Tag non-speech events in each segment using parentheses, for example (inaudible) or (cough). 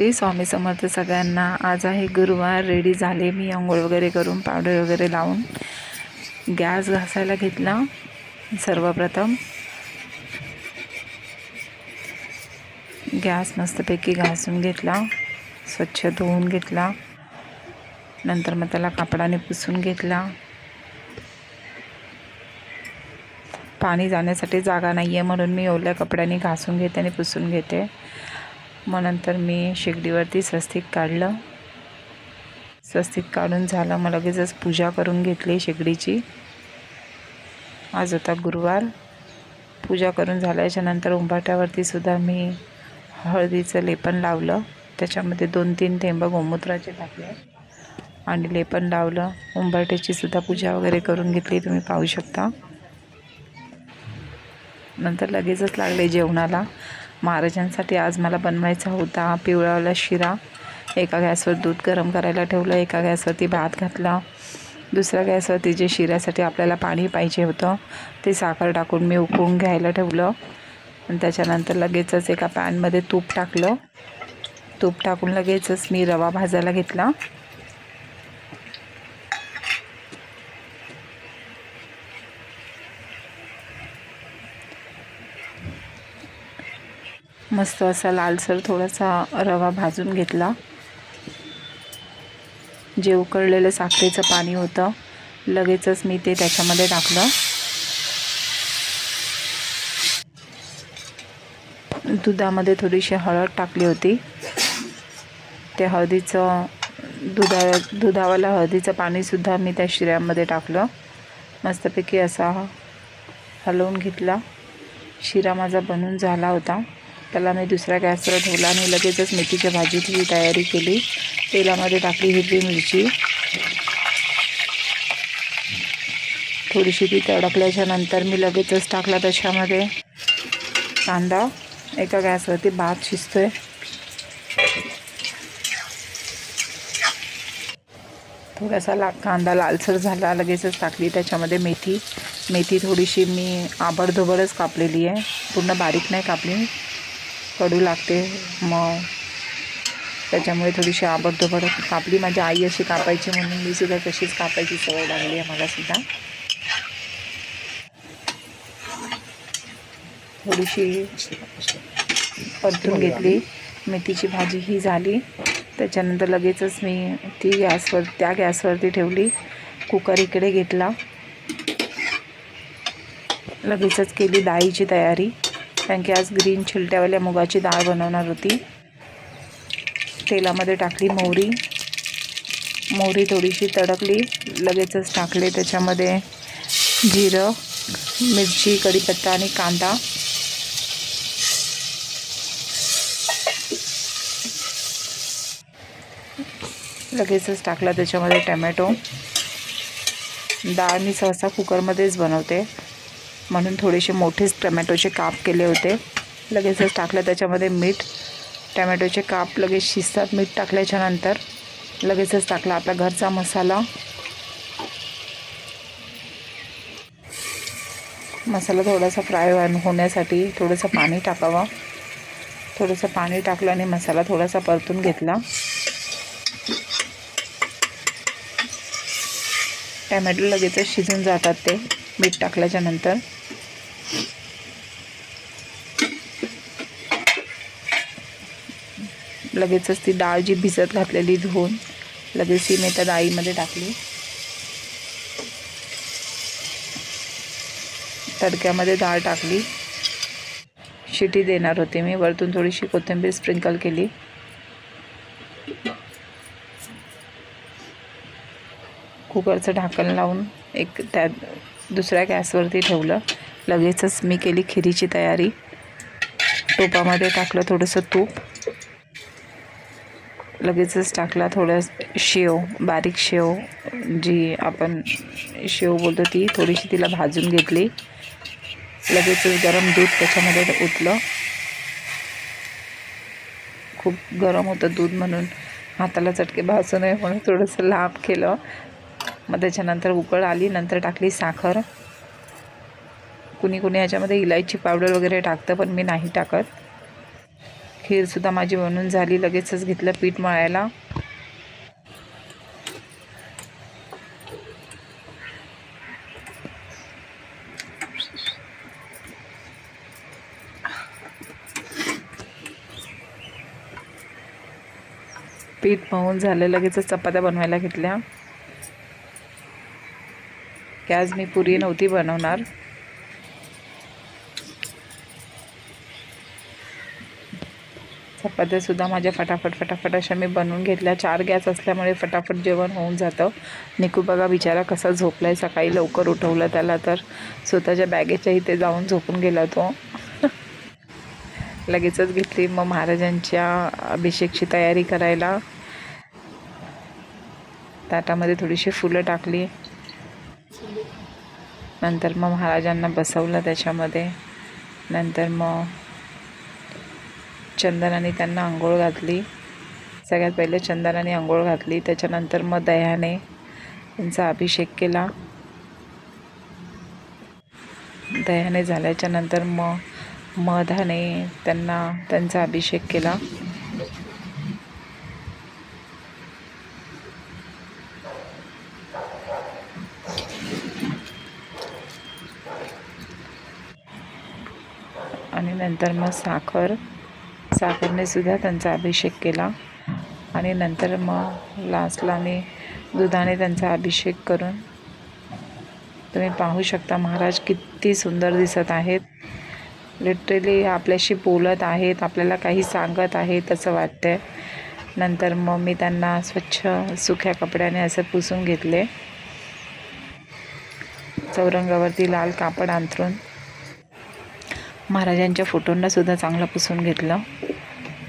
श्री स्वामी समर्थ सगळ्यांना. आज आहे गुरुवार रेडी झाले. मी आंघोळ वगैरे करून पावडर वगैरे लावून गॅस घासायला घेतला सर्वप्रथम. गॅस मस्तपैकी घासून घेतला स्वच्छ धुवून घेतला. नंतर मग त्याला कापडाने पुसून घेतला. पाणी जाण्यासाठी जागा नाही आहे म्हणून मी ओल्या कपड्याने घासून घेते आणि पुसून घेते. मग नंतर मी शेगडीवरती स्वस्तिक काढलं. स्वस्तिक काढून झालं. मग लगेचच पूजा करून घेतली शेगडीची. आज होता गुरुवार. पूजा करून झाल्याच्यानंतर उंबाट्यावरती सुद्धा मी हळदीचं लेपन लावलं. त्याच्यामध्ये दोन तीन थेंब गोमूत्राचे टाकले. आणि लेपन लावलं. उंबाट्याची सुद्धा पूजा वगैरे करून घेतली. तुम्ही पाहू शकता. नंतर लगेचच लागले जेवणाला. महाराजांसाठी आज मला बनवायचा होता पिवळावाला शिरा. एका गॅसवर दूध गरम करायला ठेवलं एका गॅसवरती भात घातला. दुसऱ्या गॅसवरती जे शिऱ्यासाठी आपल्याला पाणी पाहिजे होतं ते साखर टाकून मी उकळून घ्यायला ठेवलं. आणि त्याच्यानंतर लगेचच एका पॅनमध्ये तूप टाकलं. तूप टाकून लगेचच मी रवा भाजायला घेतला. मस्त असा लालसर थोडासा रवा भाजून घेतला. जे उकळलेलं साखरेचं पाणी होतं लगेचच मी ते त्याच्यामध्ये टाकलं. दुधामध्ये थोडीशी हळद टाकली होती. ते हळदीचं दुधा दुधावाला हळदीचं पाणीसुद्धा मी त्या शिऱ्यामध्ये टाकलं. मस्तपैकी असा हलवून घेतला. शिरा माझा बनून झाला होता. त्याला मी दुसऱ्या गॅसवर ठेवला आणि लगेचच मेथीच्या भाजीची तयारी केली तेलामध्ये टाकली हिरवी मिरची. थोडीशी ती तडकल्याच्या नंतर मी लगेचच टाकला त्याच्यामध्ये कांदा. एका गॅसवरती भात शिजतोय. थोडासा ला कांदा लालसर झाला लगेचच टाकली त्याच्यामध्ये मेथी. मेथी थोडीशी मी आबडधोबडच कापलेली आहे. पूर्ण बारीक नाही कापली. कडू लागते मग त्याच्यामुळे थोडीशी आबडधोबड कापली. माझी आई अशी कापायची म्हणून मी सुद्धा तशीच कापायची सवय लागली आहे मला सुद्धा. थोडीशी परतून घेतली. मेथीची भाजी ही झाली. त्याच्यानंतर लगेचच मी ती गॅसवर त्या गॅसवरती ठेवली. कुकर इकडे घेतला. लगेचच केली डाळीची तयारी. कारण की आज ग्रीन छिलट्यावाल्या मुगाची डाळ बनवणार होती. तेलामध्ये टाकली मोहरी. मोहरी थोडीशी तडकली. लगेचच टाकले त्याच्यामध्ये जिरं मिरची कढीपत्ता आणि कांदा. लगेचच टाकला त्याच्यामध्ये टमॅटो. डाळ मी सहसा कुकरमध्येच बनवते. म्हणून थोडेसे मोठेच टमॅटोचे काप केले होते. लगेचच टाकलं त्याच्यामध्ये मीठ टमॅटोचे काप लगेच शिजतात मीठ टाकल्याच्या नंतर लगेचच टाकला आपला घरचा मसाला. मसाला थोडासा फ्राय होण्यासाठी थोडंसं पाणी टाकावं. थोडंसं पाणी टाकलं आणि मसाला थोडासा परतून घेतला. टमॅटो लगेचच शिजून जातात ते मीठ टाकल्याच्या लगेचच ती डाळ जी भिजत घातलेली धुवून लगेच ती मी त्या डाळीमध्ये टाकली. तडक्यामध्ये डाळ टाकली. शिटी देणार होते मी. वरतून थोडीशी कोथिंबीर स्प्रिंकल केली. कुकरचं ढाकण लावून एक त्या दुसऱ्या गॅसवरती ठेवलं. लगेचच मी केली खिरीची तयारी. टोपामध्ये टाकलं थोडंसं तूप. लगेचच टाकला थोडं शेव बारीक शेव जी आपण शेव बोलतो ती थोडीशी तिला भाजून घेतली. लगेचच गरम दूध त्याच्यामध्ये ओतलं. खूप गरम होतं दूध म्हणून. हाताला चटके भाजू नये म्हणून थोडंसं लांब केलं. मग त्याच्यानंतर उकळ आली नंतर टाकली साखर. कुणी कुणी याच्यामध्ये इलायची पावडर वगैरे टाकतं पण मी नाही टाकत. खीरसुद्धा माझी बनून झाली. लगेचच घेतलं पीठ मळायला. पीठ मळून झालं. लगेचच चपात्या बनवायला घेतल्या. की आज मी पुरी नव्हती बनवणार. चपात्यासुद्धा माझ्या फटाफट फटाफट अशा मी बनवून घेतल्या. चार गॅस असल्यामुळे फटाफट जेवण होऊन जातं. निकू बघा बिचारा कसा झोपला आहे सकाळी लवकर उठवलं त्याला तर. स्वतःच्या बॅगेच्या इथे जाऊन झोपून गेला तो. (laughs) लगेचच घेतली. मग महाराजांच्या अभिषेकची तयारी करायला. ताटामध्ये थोडीशी फुलं टाकली. नंतर मग महाराजांना बसवलं त्याच्यामध्ये. नंतर मग चंदनाने त्यांना आंघोळ घातली. सगळ्यात पहिले चंदनाने आंघोळ घातली. त्याच्यानंतर मग दह्याने त्यांचा अभिषेक केला. दह्याने झाल्याच्यानंतर मग मधाने त्यांना त्यांचा अभिषेक केला. आणि नंतर मग साखर. साखरने सुद्धा त्यांचा अभिषेक केला. आणि नंतर मग लास्टला मी दुधाने त्यांचा अभिषेक करून तुम्ही पाहू शकता महाराज किती सुंदर दिसत आहेत. लिटरली आपल्याशी बोलत आहेत आपल्याला काही सांगत आहेत असं वाटतंय. नंतर मग मी त्यांना स्वच्छ सुख्या कपड्याने असं पुसून घेतले. चौरंगावरती लाल कापड अंथरून महाराजांच्या फोटोंनासुद्धा चांगलं पुसून घेतलं.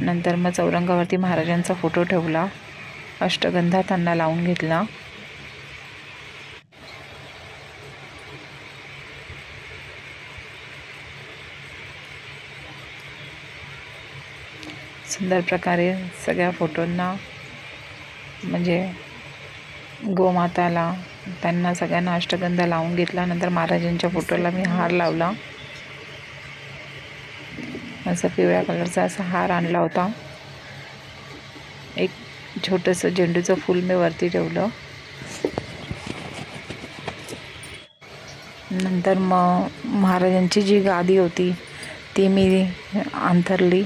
नंतर मग चौरंगावरती महाराजांचा फोटो ठेवला. अष्टगंधा त्यांना लावून घेतला. सुंदर प्रकारे सगळ्या फोटोंना म्हणजे गोमाताला त्यांना सगळ्यांना अष्टगंध लावून घेतला. नंतर महाराजांच्या फोटोला मी हार लावला. असा पिवळ्या कलरचा असा हार आणला होता. एक छोटंसं झेंडूचं फूल मी वरती ठेवलं. नंतर मग महाराजांची जी गादी होती ती मी अंथरली.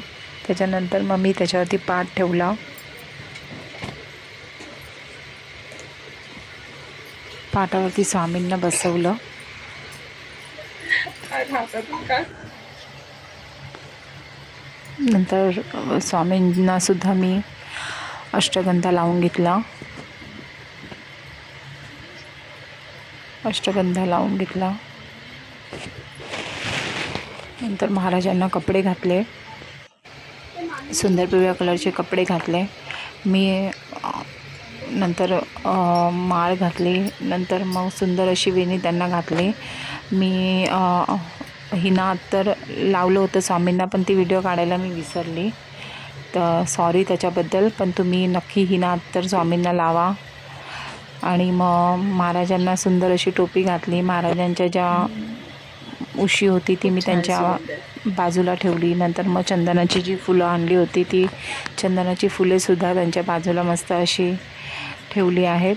त्याच्यानंतर मग मी त्याच्यावरती पाठ ठेवला. पाटावरती स्वामींना बसवलं. नंतर स्वामींनासुद्धा मी अष्टगंधा लावून घेतला. अष्टगंधा लावून घेतला. नंतर महाराजांना कपडे घातले. सुंदर पिवळ्या कलरचे कपडे घातले. मी नंतर माळ घातली. नंतर मग सुंदर अशी वेणी त्यांना घातली. मी हिना तर लावलं होतं स्वामींना पण ती व्हिडिओ काढायला मी विसरली. तर सॉरी त्याच्याबद्दल पण तुम्ही नक्की हिना तर स्वामींना लावा. आणि मग महाराजांना सुंदर अशी टोपी घातली. महाराजांच्या ज्या उशी होती ती मी त्यांच्या बाजूला ठेवली. नंतर मग चंदनाची जी फुलं आणली होती ती चंदनाची फुलेसुद्धा त्यांच्या बाजूला मस्त अशी ठेवली आहेत.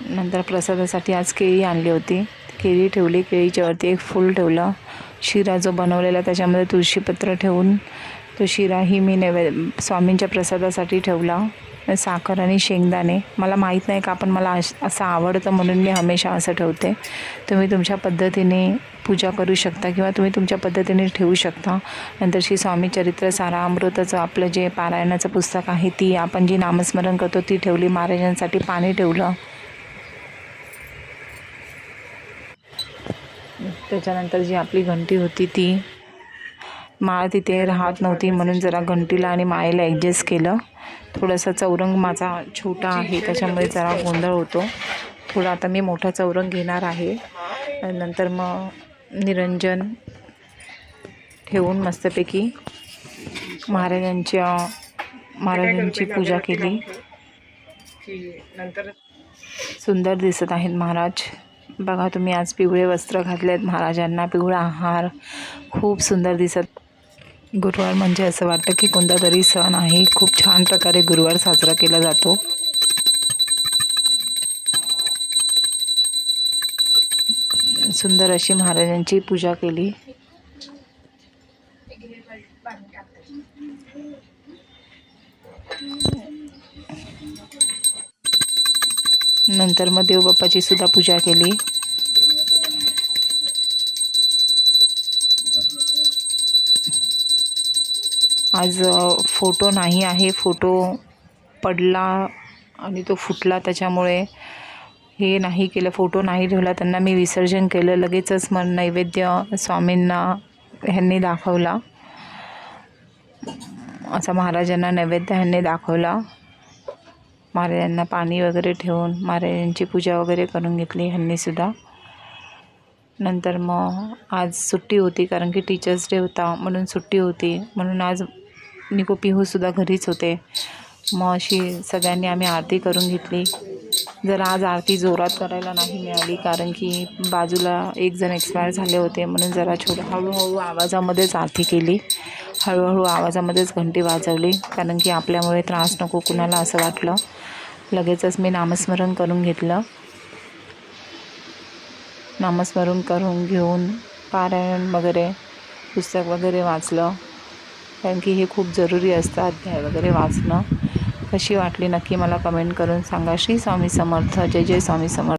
नंतर प्रसादासाठी आज केळी आणली होती. केळी ठेवली केळीच्यावरती एक फूल ठेवलं. शिरा जो बनवलेला त्याच्यामध्ये तुळशीपत्र ठेवून तो शिराही मी नैवे स्वामींच्या प्रसादासाठी ठेवला. साखर आणि शेंगदाणे. मला माहीत नाही का पण मला अश असं आवडतं म्हणून मी हमेशा असं ठेवते. तुम्ही तुमच्या पद्धतीने पूजा करू शकता किंवा तुम्ही तुमच्या पद्धतीने ठेवू शकता. नंतर श्री स्वामी चरित्र सारामृताचं आपलं जे पारायणाचं पुस्तक आहे ती आपण जी नामस्मरण करतो ती ठेवली. महाराजांसाठी पाणी ठेवलं. त्याच्यानंतर जी आपली घंटी होती ती माळ तिथे राहत नव्हती म्हणून जरा घंटीला आणि माळेला ॲडजस्ट केलं. थोडासा चौरंग माझा छोटा आहे त्याच्यामुळे जरा गोंधळ होतो. थोडा आता मी मोठा चौरंग घेणार आहे. नंतर मग निरंजन ठेवून मस्तपैकी महाराजांच्या महाराजांची पूजा केली. नंतर सुंदर दिसत आहेत महाराज. बघा तुम्ही आज पिवळे वस्त्र घातले आहेत महाराजांना पिवळा हार खूप सुंदर दिसत. गुरुवार म्हणजे असं वाटतं की कोणता तरी सण आहे. खूप छान प्रकारे गुरुवार साजरा केला जातो. सुंदर अशी महाराजांची पूजा केली. नंतर मग देवबाप्पाची सुद्धा पूजा केली. आज फोटो नाही आहे. फोटो पडला आणि तो फुटला त्याच्यामुळे. हे नाही केलं फोटो नाही ठेवला. त्यांना मी विसर्जन केलं. लगेचच मग नैवेद्य स्वामींना ह्यांनी दाखवला. असा महाराजांना नैवेद्य ह्यांनी दाखवला. महाराजांना पाणी वगैरे ठेवून महाराजांची पूजा वगैरे करून घेतली ह्यांनीसुद्धा नंतर मग आज सुट्टी होती कारण की टीचर्स डे होता म्हणून सुट्टी होती. म्हणून आज निको पिहूसुद्धा घरीच होते. मग अशी सगळ्यांनी आम्ही आरती करून घेतली. जर आज आरती जोरात करायला नाही मिळाली कारण की बाजूला एक जण एक्सपायर झाले होते म्हणून जरा छोटं हळूहळू आवाजामध्येच आरती केली. हळूहळू आवाजामध्येच घंटी वाजवली कारण की आपल्यामुळे त्रास नको कुणाला असं वाटलं. लगेचच मी नामस्मरण करून घेतलं. नामस्मरण करून घेऊन पारायण वगैरे पुस्तक वगैरे वाचलं. कारण की हे खूप जरुरी असतं अध्याय वगैरे वाचणं. कशी वाटली नक्की मला कमेंट करून सांगा. श्री स्वामी समर्थ. जय जय स्वामी समर्थ.